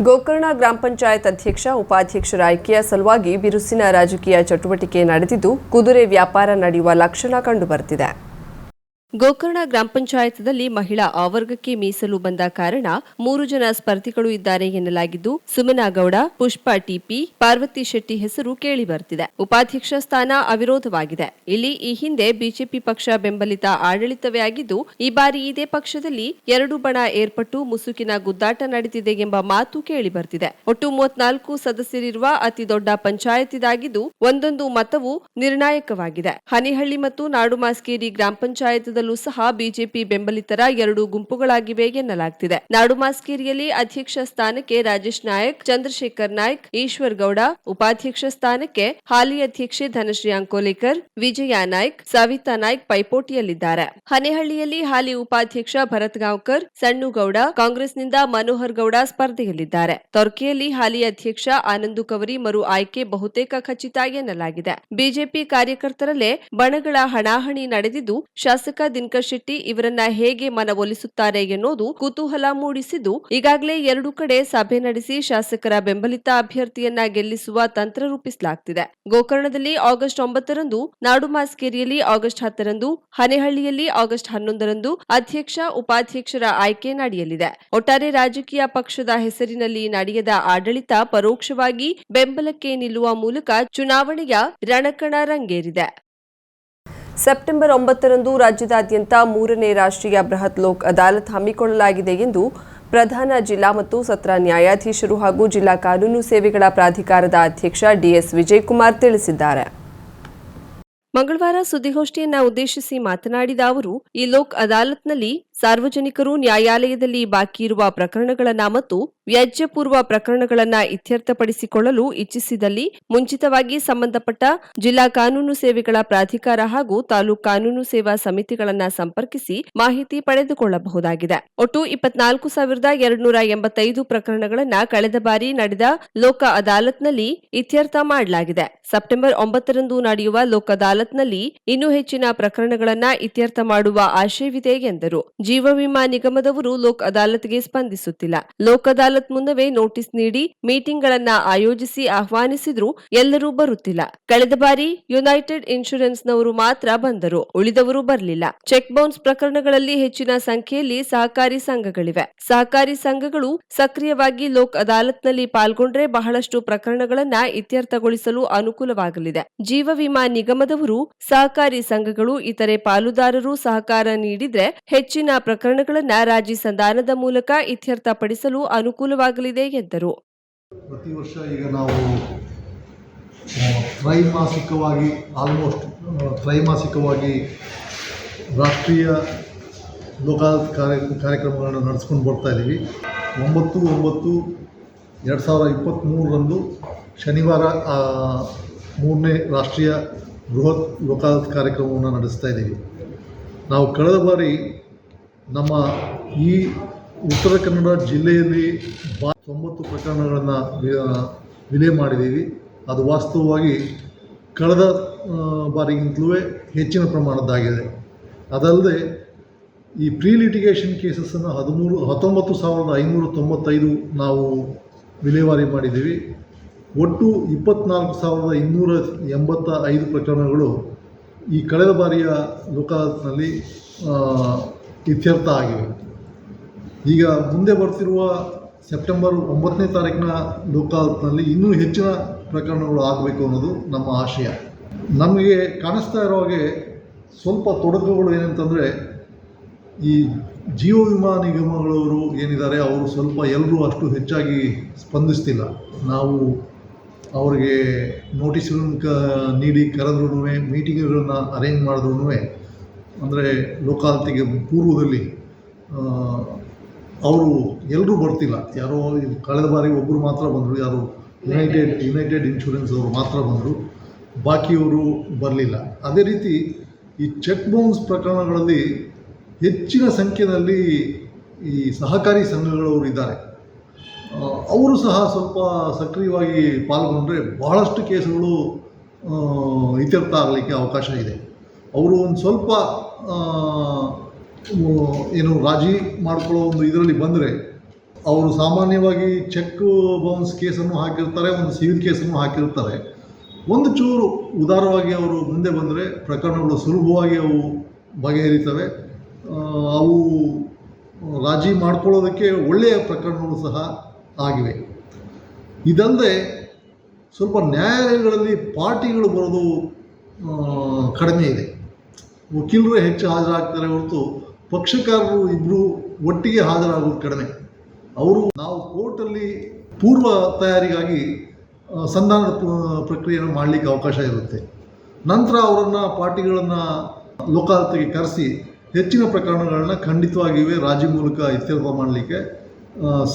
ಗೋಕರ್ಣ ಗ್ರಾಮ ಪಂಚಾಯತ್ ಅಧ್ಯಕ್ಷ ಉಪಾಧ್ಯಕ್ಷರ ಆಯ್ಕೆಯ ಸಲುವಾಗಿ ಬಿರುಸಿನ ರಾಜಕೀಯ ಚಟುವಟಿಕೆ ನಡೆದಿದ್ದು ಕುದುರೆ ವ್ಯಾಪಾರ ನಡೆಯುವ ಲಕ್ಷಣ ಕಂಡುಬರ್ತಿದೆ ಗೋಕರ್ಣ ಗ್ರಾಮ ಪಂಚಾಯತ್ನಲ್ಲಿ ಮಹಿಳಾ ಆವರ್ಗಕ್ಕೆ ಮೀಸಲು ಬಂದ ಕಾರಣ ಮೂರು ಜನ ಸ್ಪರ್ಧಿಗಳು ಇದ್ದಾರೆ ಎನ್ನಲಾಗಿದ್ದು ಸುಮನಾ ಗೌಡ ಪುಷ್ಪಾ ಟಿಪಿ, ಪಾರ್ವತಿ ಶೆಟ್ಟಿ ಹೆಸರು ಕೇಳಿ ಬರ್ತಿದೆ ಉಪಾಧ್ಯಕ್ಷ ಸ್ಥಾನ ಅವಿರೋಧವಾಗಿದೆ. ಇಲ್ಲಿ ಈ ಹಿಂದೆ ಬಿಜೆಪಿ ಪಕ್ಷ ಬೆಂಬಲಿತ ಆಡಳಿತವೇ ಆಗಿದ್ದು, ಈ ಬಾರಿ ಇದೇ ಪಕ್ಷದಲ್ಲಿ ಎರಡು ಬಣ ಏರ್ಪಟ್ಟು ಮುಸುಕಿನ ಗುದ್ದಾಟ ನಡೆದಿದೆ ಎಂಬ ಮಾತು ಕೇಳಿ ಬರ್ತಿದೆ ಒಟ್ಟು ಮೂವತ್ನಾಲ್ಕು ಸದಸ್ಯರಿರುವ ಅತಿ ದೊಡ್ಡ ಪಂಚಾಯತ್ ಇದಾಗಿದ್ದು ಒಂದೊಂದು ಮತವು ನಿರ್ಣಾಯಕವಾಗಿದೆ. ಹನಿಹಳ್ಳಿ ಮತ್ತು ನಾಡುಮಾಸ್ಕೇರಿ ಗ್ರಾಮ ಪಂಚಾಯತ್ದಲ್ಲೂ ಸಹ ಬಿಜೆಪಿ ಬೆಂಬಲಿತರ ಎರಡು ಗುಂಪುಗಳಾಗಿವೆ ಎನ್ನಲಾಗ್ತಿದೆ. ನಾಡುಮಾಸ್ಕೇರಿಯಲ್ಲಿ ಅಧ್ಯಕ್ಷ ಸ್ಥಾನಕ್ಕೆ ರಾಜೇಶ್ ನಾಯಕ್, ಚಂದ್ರಶೇಖರ್ ನಾಯ್ಕ್, ಈಶ್ವರ್ ಗೌಡ, ಉಪಾಧ್ಯಕ್ಷ ಸ್ಥಾನಕ್ಕೆ ಹಾಲಿ ಅಧ್ಯಕ್ಷೆ ಧನಶ್ರೀ ಅಂಕೋಲೇಕರ್, ವಿಜಯ ನಾಯ್ಕ್, ಸವಿತಾ ನಾಯ್ಕ್ ಪೈಪೋಟಿಯಲ್ಲಿದ್ದಾರೆ. ಹನೇಹಳ್ಳಿಯಲ್ಲಿ ಹಾಲಿ ಉಪಾಧ್ಯಕ್ಷ ಭರತ್ ಗಾಂವ್ಕರ್ ಸಣ್ಣುಗೌಡ ಕಾಂಗ್ರೆಸ್ನಿಂದ ಮನೋಹರ್ ಗೌಡ ಸ್ಪರ್ಧೆಯಲ್ಲಿದ್ದಾರೆ. ತೊರ್ಕೆಯಲ್ಲಿ ಹಾಲಿ ಅಧ್ಯಕ್ಷ ಆನಂದು ಕವರಿ ಮರು ಆಯ್ಕೆ ಬಹುತೇಕ ಖಚಿತ ಎನ್ನಲಾಗಿದೆ. ಬಿಜೆಪಿ ಕಾರ್ಯಕರ್ತರಲ್ಲೇ ಬಣಗಳ ಹಣಾಹಣಿ ನಡೆದಿದ್ದು ಶಾಸಕ ದಿನಕರ್ ಶೆಟ್ಟಿ ಇವರನ್ನ ಹೇಗೆ ಮನವೊಲಿಸುತ್ತಾರೆ ಎನ್ನುವುದು ಕುತೂಹಲ ಮೂಡಿಸಿದ್ದು, ಈಗಾಗಲೇ ಎರಡು ಕಡೆ ಸಭೆ ನಡೆಸಿ ಶಾಸಕರ ಬೆಂಬಲಿತ ಅಭ್ಯರ್ಥಿಯನ್ನ ಗೆಲ್ಲಿಸುವ ತಂತ್ರ ರೂಪಿಸಲಾಗುತ್ತಿದೆ ಗೋಕರ್ಣದಲ್ಲಿ ಆಗಸ್ಟ್ ಒಂಬತ್ತರಂದು ನಾಡುಮಾಸ್ಕೇರಿಯಲ್ಲಿ ಆಗಸ್ಟ್ ಹತ್ತರಂದು, ಹನೇಹಳ್ಳಿಯಲ್ಲಿ ಆಗಸ್ಟ್ ಹನ್ನೊಂದರಂದು ಅಧ್ಯಕ್ಷ, ಉಪಾಧ್ಯಕ್ಷರ ಆಯ್ಕೆ ನಡೆಯಲಿದೆ. ಒಟ್ಟಾರೆ ರಾಜಕೀಯ ಪಕ್ಷದ ಹೆಸರಿನಲ್ಲಿ ನಡೆಯದ ಆಡಳಿತ ಪರೋಕ್ಷವಾಗಿ ಬೆಂಬಲಕ್ಕೆ ನಿಲ್ಲುವ ಮೂಲಕ ಚುನಾವಣೆಯ ರಣಕಣ ರಂಗೇರಿದೆ. ಸೆಪ್ಟೆಂಬರ್ ಒಂಬತ್ತರಂದು ರಾಜ್ಯದಾದ್ಯಂತ ಮೂರನೇ ರಾಷ್ಟ್ರೀಯ ಬೃಹತ್ ಲೋಕ್ ಅದಾಲತ್ ಹಮ್ಮಿಕೊಳ್ಳಲಾಗಿದೆ ಎಂದು ಪ್ರಧಾನ ಜಿಲ್ಲಾ ಮತ್ತು ಸತ್ರ ನ್ಯಾಯಾಧೀಶರು ಹಾಗೂ ಜಿಲ್ಲಾ ಕಾನೂನು ಸೇವೆಗಳ ಪ್ರಾಧಿಕಾರದ ಅಧ್ಯಕ್ಷ ಡಿಎಸ್ ವಿಜಯಕುಮಾರ್ ತಿಳಿಸಿದ್ದಾರೆ. ಮಂಗಳವಾರ ಸುದ್ದಿಗೋಷ್ಠಿಯನ್ನ ಉದ್ದೇಶಿಸಿ ಮಾತನಾಡಿದ ಅವರು, ಈ ಲೋಕ್ ಅದಾಲತ್ನಲ್ಲಿ ಸಾರ್ವಜನಿಕರು ನ್ಯಾಯಾಲಯದಲ್ಲಿ ಬಾಕಿ ಇರುವ ಪ್ರಕರಣಗಳನ್ನು ಮತ್ತು ವ್ಯಾಜ್ಯಪೂರ್ವ ಪ್ರಕರಣಗಳನ್ನು ಇತ್ಯರ್ಥಪಡಿಸಿಕೊಳ್ಳಲು ಇಚ್ಛಿಸಿದಲ್ಲಿ ಮುಂಚಿತವಾಗಿ ಸಂಬಂಧಪಟ್ಟ ಜಿಲ್ಲಾ ಕಾನೂನು ಸೇವೆಗಳ ಪ್ರಾಧಿಕಾರ ಹಾಗೂ ತಾಲೂಕು ಕಾನೂನು ಸೇವಾ ಸಮಿತಿಗಳನ್ನು ಸಂಪರ್ಕಿಸಿ ಮಾಹಿತಿ ಪಡೆದುಕೊಳ್ಳಬಹುದಾಗಿದೆ. ಒಟ್ಟು ಇಪ್ಪತ್ನಾಲ್ಕು ಸಾವಿರದ ಎರಡ್ನೂರ ಎಂಬತ್ತೈದು ಪ್ರಕರಣಗಳನ್ನ ಕಳೆದ ಬಾರಿ ನಡೆದ ಲೋಕ ಅದಾಲತ್ನಲ್ಲಿ ಇತ್ಯರ್ಥ ಮಾಡಲಾಗಿದೆ. ಸೆಪ್ಟೆಂಬರ್ ಒಂಬತ್ತರಂದು ನಡೆಯುವ ಲೋಕ ಅದಾಲತ್ನಲ್ಲಿ ಇನ್ನೂ ಹೆಚ್ಚಿನ ಪ್ರಕರಣಗಳನ್ನು ಇತ್ಯರ್ಥ ಮಾಡುವ ಆಶಯವಿದೆ ಎಂದರು. ಜೀವ ವಿಮಾ ನಿಗಮದವರು ಲೋಕ್ ಅದಾಲತ್ಗೆ ಸ್ಪಂದಿಸುತ್ತಿಲ್ಲ. ಲೋಕ್ ಅದಾಲತ್ ಮುನ್ನವೇ ನೋಟಿಸ್ ನೀಡಿ ಮೀಟಿಂಗ್ಗಳನ್ನ ಆಯೋಜಿಸಿ ಆಹ್ವಾನಿಸಿದ್ರು ಎಲ್ಲರೂ ಬರುತ್ತಿಲ್ಲ. ಕಳೆದ ಬಾರಿ ಯುನೈಟೆಡ್ ಇನ್ಶೂರೆನ್ಸ್ ನವರು ಮಾತ್ರ ಬಂದರು. ಉಳಿದವರು ಬರಲಿಲ್ಲ. ಚೆಕ್ ಬೌನ್ಸ್ ಪ್ರಕರಣಗಳಲ್ಲಿ ಹೆಚ್ಚಿನ ಸಂಖ್ಯೆಯಲ್ಲಿ ಸಹಕಾರಿ ಸಂಘಗಳಿವೆ. ಸಹಕಾರಿ ಸಂಘಗಳು ಸಕ್ರಿಯವಾಗಿ ಲೋಕ್ ಅದಾಲತ್ನಲ್ಲಿ ಪಾಲ್ಗೊಂಡ್ರೆ ಬಹಳಷ್ಟು ಪ್ರಕರಣಗಳನ್ನ ಇತ್ಯರ್ಥಗೊಳಿಸಲು ಅನುಕೂಲವಾಗಲಿದೆ. ಜೀವ ವಿಮಾ ನಿಗಮದವರು ಸಹಕಾರಿ ಸಂಘಗಳು ಇತರೆ ಪಾಲುದಾರರು ಸಹಕಾರ ನೀಡಿದ್ರೆ ಹೆಚ್ಚಿನ ಪ್ರಕರಣಗಳನ್ನ ರಾಜಿ ಸಂಧಾನದ ಮೂಲಕ ಇತ್ಯರ್ಥಪಡಿಸಲು ಅನುಕೂಲವಾಗಲಿದೆ ಎಂದರು. ಪ್ರತಿ ವರ್ಷ ಈಗ ನಾವು ತ್ರೈಮಾಸಿಕವಾಗಿ ಆಲ್ಮೋಸ್ಟ್ ತ್ರೈಮಾಸಿಕವಾಗಿ ರಾಷ್ಟ್ರೀಯ ಲೋಕಾಯುಕ್ತ ಕಾರ್ಯ, ಕಾರ್ಯಕ್ರಮಗಳನ್ನು ನಡೆಸ್ಕೊಂಡು ಬರ್ತಾ ಇದ್ದೀವಿ. ಒಂಬತ್ತು ಒಂಬತ್ತು, ಎರಡು ಸಾವಿರದ ಇಪ್ಪತ್ತ್ಮೂರರಂದು ಶನಿವಾರ ಮೂರನೇ ರಾಷ್ಟ್ರೀಯ ಬೃಹತ್ ಲೋಕಾಯುಕ್ತ ಕಾರ್ಯಕ್ರಮವನ್ನು ನಡೆಸ್ತಾ ಇದ್ದೀವಿ. ನಾವು ಕಳೆದ ಬಾರಿ ನಮ್ಮ ಈ ಉತ್ತರ ಕನ್ನಡ ಜಿಲ್ಲೆಯಲ್ಲಿ ಬಾ ತೊಂಬತ್ತು ಪ್ರಕರಣಗಳನ್ನು ವಿಲೆ ಮಾಡಿದ್ದೀವಿ. ಅದು ವಾಸ್ತವವಾಗಿ ಕಳೆದ ಬಾರಿಗಿಂತಲೂ ಹೆಚ್ಚಿನ ಪ್ರಮಾಣದ್ದಾಗಿದೆ. ಅದಲ್ಲದೆ ಈ ಪ್ರೀ ಲಿಟಿಗೇಷನ್ ಕೇಸಸ್ಸನ್ನು ಹದಿಮೂರು ಹತ್ತೊಂಬತ್ತು ಸಾವಿರದ ಐನೂರ ತೊಂಬತ್ತೈದು ನಾವು ವಿಲೇವಾರಿ ಮಾಡಿದ್ದೀವಿ. ಒಟ್ಟು ಇಪ್ಪತ್ನಾಲ್ಕು ಸಾವಿರದ ಇನ್ನೂರ ಎಂಬತ್ತ ಐದು ಪ್ರಕರಣಗಳು ಈ ಕಳೆದ ಬಾರಿಯ ಲೋಕಾದಾಲತ್ನಲ್ಲಿ ಆ, ಇತ್ಯರ್ಥ ಆಗಿವೆ ಈಗ ಮುಂದೆ ಬರ್ತಿರುವ ಸೆಪ್ಟೆಂಬರ್ ಒಂಬತ್ತನೇ ತಾರೀಕಿನ ಲೋಕಾಲ್ನಲ್ಲಿ ಇನ್ನೂ ಹೆಚ್ಚಿನ ಪ್ರಕರಣಗಳು ಆಗಬೇಕು ಅನ್ನೋದು ನಮ್ಮ ಆಶಯ. ನಮಗೆ ಕಾಣಿಸ್ತಾ ಇರೋ ಹಾಗೆ ಸ್ವಲ್ಪ ತೊಡಕುಗಳು ಏನಂತಂದರೆ, ಈ ಜೀವ ವಿಮಾ ನಿಗಮಗಳವರು ಏನಿದ್ದಾರೆ, ಅವರು ಸ್ವಲ್ಪ ಎಲ್ಲರೂ ಅಷ್ಟು ಹೆಚ್ಚಾಗಿ ಸ್ಪಂದಿಸ್ತಿಲ್ಲ. ನಾವು ಅವರಿಗೆ ನೋಟಿಸ್ಗಳನ್ನು ಕ, ನೀಡಿ ಕರೆದ್ರೂ ಮೀಟಿಂಗ್ಗಳನ್ನು ಅರೇಂಜ್ ಮಾಡಿದ್ರೂ ಅಂದರೆ ಲೋಕಾಲ್ತಿಗೆ ಪೂರ್ವದಲ್ಲಿ ಅವರು ಎಲ್ಲರೂ ಬರ್ತಿಲ್ಲ. ಯಾರೋ ಕಳೆದ ಬಾರಿ ಒಬ್ಬರು ಮಾತ್ರ ಬಂದರು. ಯಾರು ಯುನೈಟೆಡ್ ಯುನೈಟೆಡ್ ಇನ್ಶೂರೆನ್ಸ್ ಅವರು ಮಾತ್ರ ಬಂದರು. ಬಾಕಿಯವರು ಬರಲಿಲ್ಲ. ಅದೇ ರೀತಿ ಈ ಚೆಕ್ ಬೌನ್ಸ್ ಪ್ರಕರಣಗಳಲ್ಲಿ ಹೆಚ್ಚಿನ ಸಂಖ್ಯೆಯಲ್ಲಿ ಈ ಸಹಕಾರಿ ಸಂಘಗಳವರು ಇದ್ದಾರೆ. ಅವರು ಸಹ ಸ್ವಲ್ಪ ಸಕ್ರಿಯವಾಗಿ ಪಾಲ್ಗೊಂಡ್ರೆ ಬಹಳಷ್ಟು ಕೇಸುಗಳು ಇತ್ಯರ್ಥ ಆಗಲಿಕ್ಕೆ ಅವಕಾಶ ಇದೆ. ಅವರು ಒಂದು ಸ್ವಲ್ಪ ಏನು ರಾಜಿ ಮಾಡ್ಕೊಳ್ಳೋ ಒಂದು ಇದರಲ್ಲಿ ಬಂದರೆ ಅವರು ಸಾಮಾನ್ಯವಾಗಿ ಚೆಕ್ ಬೌನ್ಸ್ ಕೇಸನ್ನು ಹಾಕಿರ್ತಾರೆ, ಒಂದು ಸಿವಿಲ್ ಕೇಸನ್ನು ಹಾಕಿರ್ತಾರೆ. ಒಂದು ಚೂರು ಉದಾರವಾಗಿ ಅವರು ಮುಂದೆ ಬಂದರೆ ಪ್ರಕರಣಗಳು ಸುಲಭವಾಗಿ ಅವು ಬಗೆಹರಿತವೆ. ಅವು ರಾಜಿ ಮಾಡ್ಕೊಳ್ಳೋದಕ್ಕೆ ಒಳ್ಳೆಯ ಪ್ರಕರಣಗಳು ಸಹ ಆಗಿವೆ. ಇದಲ್ಲದೆ ಸ್ವಲ್ಪ ನ್ಯಾಯಾಲಯಗಳಲ್ಲಿ ಪಾರ್ಟಿಗಳು ಬರೋದು ಕಡಿಮೆ ಇದೆ. ವಕೀಲರು ಹೆಚ್ಚು ಹಾಜರಾಗ್ತಾರೆ ಹೊರತು ಪಕ್ಷಕಾರರು ಇಬ್ಬರು ಒಟ್ಟಿಗೆ ಹಾಜರಾಗೋದು ಕಡಿಮೆ. ಅವರು ನಾವು ಕೋರ್ಟಲ್ಲಿ ಪೂರ್ವ ತಯಾರಿಗಾಗಿ ಸಂಧಾನ ಪ್ರ- ಪ್ರಕ್ರಿಯೆಯನ್ನು ಮಾಡಲಿಕ್ಕೆ ಅವಕಾಶ ಇರುತ್ತೆ. ನಂತರ ಅವರನ್ನು ಪಾರ್ಟಿಗಳನ್ನು ಲೋಕಾಯುಕ್ತಕ್ಕೆ ಕರೆಸಿ ಹೆಚ್ಚಿನ ಪ್ರಕರಣಗಳನ್ನು ಖಂಡಿತವಾಗಿಯೇ ರಾಜಿ ಮೂಲಕ ಇತ್ಯರ್ಥ ಮಾಡಲಿಕ್ಕೆ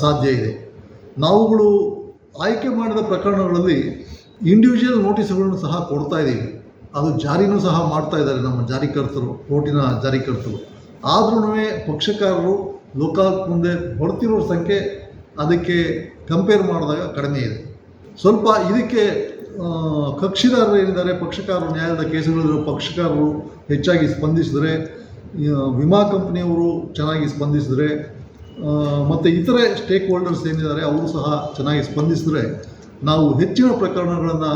ಸಾಧ್ಯ ಇದೆ. ನಾವುಗಳು ಆಯ್ಕೆ ಮಾಡಿದ ಪ್ರಕರಣಗಳಲ್ಲಿ ಇಂಡಿವಿಜುವಲ್ ನೋಟಿಸ್ಗಳನ್ನು ಸಹ ಕೊಡ್ತಾ ಇದ್ದೀವಿ. ಅದು ಜಾರಿನೂ ಸಹ ಮಾಡ್ತಾ ಇದ್ದಾರೆ ನಮ್ಮ ಜಾರಿಕರ್ತರು, ಕೋರ್ಟಿನ ಜಾರಿಕರ್ತರು. ಆದ್ರೂ ಪಕ್ಷಕಾರರು ಲೋಕಾಯುಕ್ತ ಮುಂದೆ ಬರ್ತಿರೋ ಸಂಖ್ಯೆ ಅದಕ್ಕೆ ಕಂಪೇರ್ ಮಾಡಿದಾಗ ಕಡಿಮೆ ಇದೆ. ಸ್ವಲ್ಪ ಇದಕ್ಕೆ ಕಕ್ಷಿದಾರರು ಏನಿದ್ದಾರೆ, ಪಕ್ಷಕಾರರು ನ್ಯಾಯದ ಕೇಸುಗಳಿರೋ ಪಕ್ಷಕಾರರು ಹೆಚ್ಚಾಗಿ ಸ್ಪಂದಿಸಿದರೆ ವಿಮಾ ಕಂಪ್ನಿಯವರು ಚೆನ್ನಾಗಿ ಸ್ಪಂದಿಸಿದರೆ ಮತ್ತು ಇತರೆ ಸ್ಟೇಕ್ ಹೋಲ್ಡರ್ಸ್ ಏನಿದ್ದಾರೆ, ಅವರು ಸಹ ಚೆನ್ನಾಗಿ ಸ್ಪಂದಿಸಿದರೆ, ನಾವು ಹೆಚ್ಚಿನ ಪ್ರಕರಣಗಳನ್ನು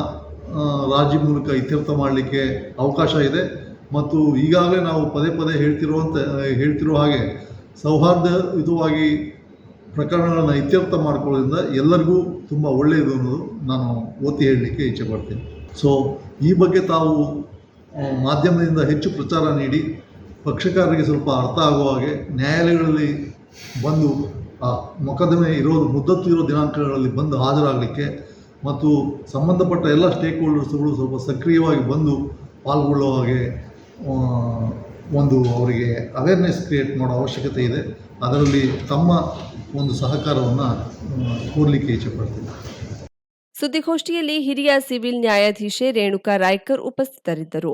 ರಾಜಿ ಮೂಲಕ ಇತ್ಯರ್ಥ ಮಾಡಲಿಕ್ಕೆ ಅವಕಾಶ ಇದೆ. ಮತ್ತು ಈಗಾಗಲೇ ನಾವು ಪದೇ ಪದೇ ಹೇಳ್ತಿರುವಂತ, ಹೇಳ್ತಿರೋ ಹಾಗೆ ಸೌಹಾರ್ದಯುತವಾಗಿ ಪ್ರಕರಣಗಳನ್ನು ಇತ್ಯರ್ಥ ಮಾಡ್ಕೊಳ್ಳೋದ್ರಿಂದ ಎಲ್ಲರಿಗೂ ತುಂಬ ಒಳ್ಳೆಯದು ಅನ್ನೋದು ನಾನು ಒತ್ತಿ ಹೇಳಲಿಕ್ಕೆ ಇಚ್ಛೆ ಪಡ್ತೀನಿ. ಸೊ ಈ ಬಗ್ಗೆ ತಾವು ಮಾಧ್ಯಮದಿಂದ ಹೆಚ್ಚು ಪ್ರಚಾರ ನೀಡಿ, ಪಕ್ಷಕಾರರಿಗೆ ಸ್ವಲ್ಪ ಅರ್ಥ ಆಗುವ ಹಾಗೆ ನ್ಯಾಯಾಲಯಗಳಲ್ಲಿ ಬಂದು, ಆ ಮೊಕದ್ದಮೆ ಇರೋದು, ಮುದ್ದತ್ತು ಇರೋ ದಿನಾಂಕಗಳಲ್ಲಿ ಬಂದು ಹಾಜರಾಗಲಿಕ್ಕೆ ಮತ್ತು ಸಂಬಂಧಪಟ್ಟ ಎಲ್ಲ ಸ್ಟೇಕ್ ಹೋಲ್ಡರ್ಸ್ಗಳು ಸ್ವಲ್ಪ ಸಕ್ರಿಯವಾಗಿ ಬಂದು ಪಾಲ್ಗೊಳ್ಳೋ ಹಾಗೆ ಒಂದು ಅವರಿಗೆ ಅವೇರ್ನೆಸ್ ಕ್ರಿಯೇಟ್ ಮಾಡೋ ಅವಶ್ಯಕತೆ ಇದೆ. ಅದರಲ್ಲಿ ತಮ್ಮ ಒಂದು ಸಹಕಾರವನ್ನು ಕೋರಲಿಕ್ಕೆ ಇಚ್ಛೆ ಪಡ್ತೀನಿ ಸುದ್ದಿಗೋಷ್ಠಿಯಲ್ಲಿ ಹಿರಿಯ ಸಿವಿಲ್ ನ್ಯಾಯಾಧೀಶೆ ರೇಣುಕಾ ರಾಯ್ಕರ್ ಉಪಸ್ಥಿತರಿದ್ದರು.